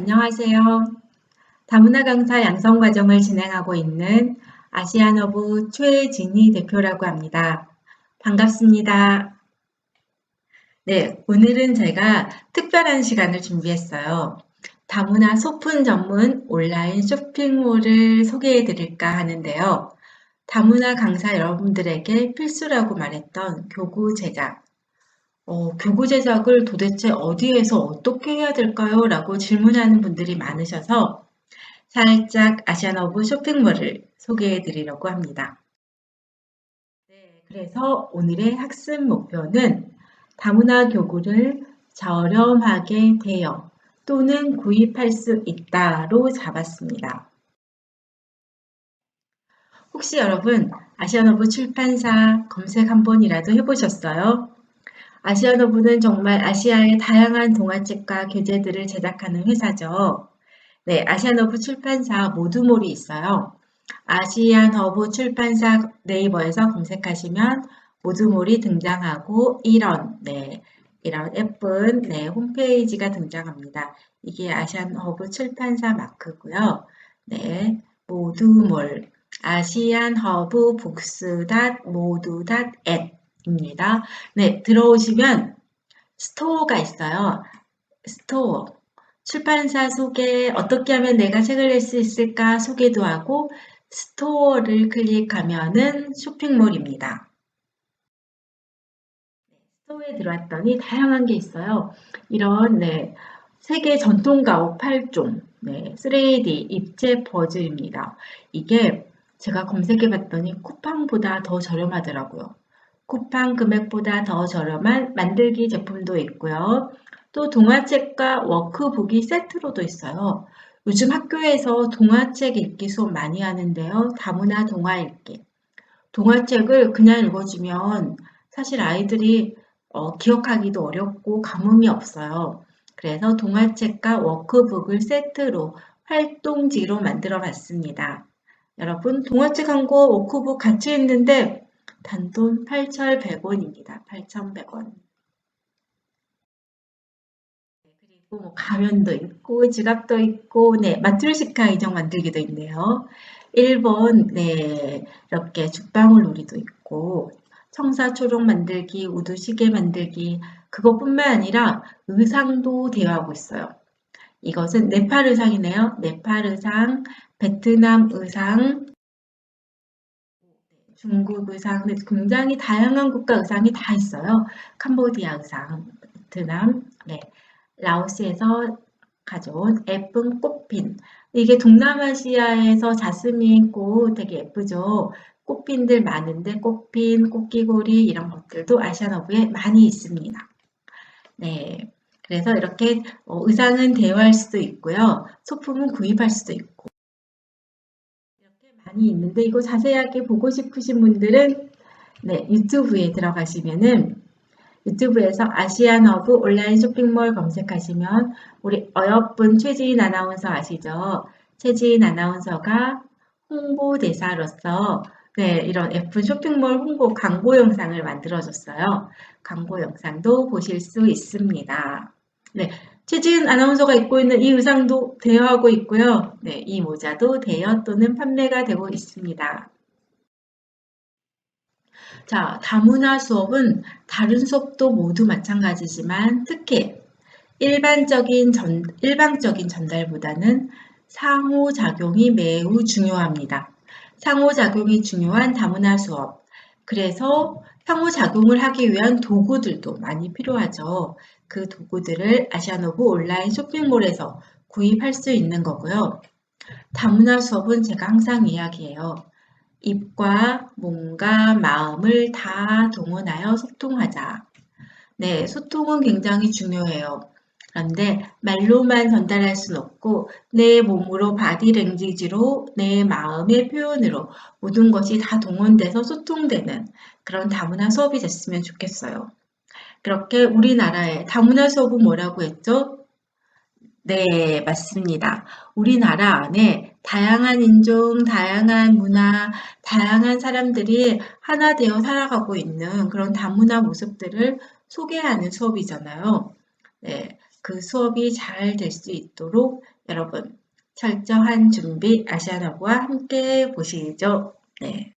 안녕하세요. 다문화 강사 양성 과정을 진행하고 있는 아시아너브 최진희 대표라고 합니다. 반갑습니다. 네, 오늘은 제가 특별한 시간을 준비했어요. 다문화 소품 전문 온라인 쇼핑몰을 소개해 드릴까 하는데요. 다문화 강사 여러분들에게 필수라고 말했던 교구 제작, 어, 교구 제작을 도대체 어디에서 어떻게 해야 될까요? 라고 질문하는 분들이 많으셔서 살짝 아시아너브 쇼핑몰을 소개해 드리려고 합니다. 네, 그래서 오늘의 학습 목표는 다문화 교구를 저렴하게 대여 또는 구입할 수 있다로 잡았습니다. 혹시 여러분 아시아너브 출판사 검색 한 번이라도 해보셨어요? 아시아노브는 정말 아시아의 다양한 동화책과 교재들을 제작하는 회사죠. 네, 아시아노브 출판사 모두몰이 있어요. 아시아너브 출판사 네이버에서 검색하시면 모두몰이 등장하고 이런 네, 이런 예쁜 네, 홈페이지가 등장합니다. 이게 아시안허브 출판사 마크고요. 네, 모두몰 아시안허브 북스 닷 모두 닷 앱 입니다. 네, 들어오시면 스토어가 있어요. 스토어. 출판사 소개, 어떻게 하면 내가 책을 낼 수 있을까 소개도 하고 스토어를 클릭하면은 쇼핑몰입니다. 네, 스토어에 들어왔더니 다양한 게 있어요. 이런 네, 세계 전통 가옥 8종, 네, 3D 입체 퍼즐입니다. 이게 제가 검색해 봤더니 쿠팡보다 더 저렴하더라고요. 쿠팡 금액보다 더 저렴한 만들기 제품도 있고요. 또 동화책과 워크북이 세트로도 있어요. 요즘 학교에서 동화책 읽기 수업 많이 하는데요. 다문화 동화 읽기. 동화책을 그냥 읽어주면 사실 아이들이 어, 기억하기도 어렵고 감흥이 없어요. 그래서 동화책과 워크북을 세트로 활동지로 만들어 봤습니다. 여러분 동화책 한 권, 워크북 같이 읽는데 단돈 8,100원입니다. 8,100원. 그리고 뭐 가면도 있고 지갑도 있고 네 마트루시카 인형 만들기도 있네요. 1번 네 이렇게 죽방울 놀이도 있고 청사 초록 만들기, 우두 시계 만들기 그것뿐만 아니라 의상도 대여하고 있어요. 이것은 네팔 의상이네요. 네팔 의상, 베트남 의상, 중국 의상, 굉장히 다양한 국가 의상이 다 있어요. 캄보디아 의상, 베트남, 네. 라오스에서 가져온 예쁜 꽃핀. 이게 동남아시아에서 자스민 꽃 되게 예쁘죠. 꽃핀들 많은데 꽃핀, 꽃기고리 이런 것들도 아시아너브에 많이 있습니다. 네. 그래서 이렇게 어, 의상은 대여할 수도 있고요. 소품은 구입할 수도 있고. 많이 있는데 이거 자세하게 보고 싶으신 분들은 네, 유튜브에 들어가시면은 유튜브에서 아시안허브 온라인 쇼핑몰 검색하시면 우리 어여쁜 최지인 아나운서 아시죠? 최지인 아나운서가 홍보대사로서 네, 이런 예쁜 쇼핑몰 홍보 광고 영상을 만들어줬어요. 광고 영상도 보실 수 있습니다. 네, 최지은 아나운서가 입고 있는 이 의상도 대여하고 있고요. 네, 이 모자도 대여 또는 판매가 되고 있습니다. 자, 다문화 수업은 다른 수업도 모두 마찬가지지만 특히 일반적인 전, 일방적인 전달보다는 상호작용이 매우 중요합니다. 상호작용이 중요한 다문화 수업. 그래서 상호작용을 하기 위한 도구들도 많이 필요하죠. 그 도구들을 아시아노브 온라인 쇼핑몰에서 구입할 수 있는 거고요. 다문화 수업은 제가 항상 이야기해요. 입과 몸과 마음을 다 동원하여 소통하자. 네, 소통은 굉장히 중요해요. 그런데 말로만 전달할 수는 없고 내 몸으로 바디 랭귀지로 내 마음의 표현으로 모든 것이 다 동원돼서 소통되는 그런 다문화 수업이 됐으면 좋겠어요. 그렇게 우리나라의 다문화 수업은 뭐라고 했죠? 네, 맞습니다. 우리나라 안에 다양한 인종, 다양한 문화, 다양한 사람들이 하나 되어 살아가고 있는 그런 다문화 모습들을 소개하는 수업이잖아요. 네, 그 수업이 잘 될 수 있도록 여러분 철저한 준비 아시아나부와 함께 보시죠. 네.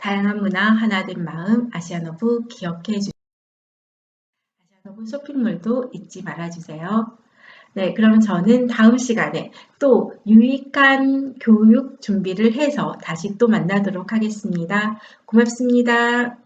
다양한 문화 하나 된 마음 아시아노부 기억해 주세요. 아시아노부 쇼핑몰도 잊지 말아주세요. 네, 그럼 저는 다음 시간에 또 유익한 교육 준비를 해서 다시 또 만나도록 하겠습니다. 고맙습니다.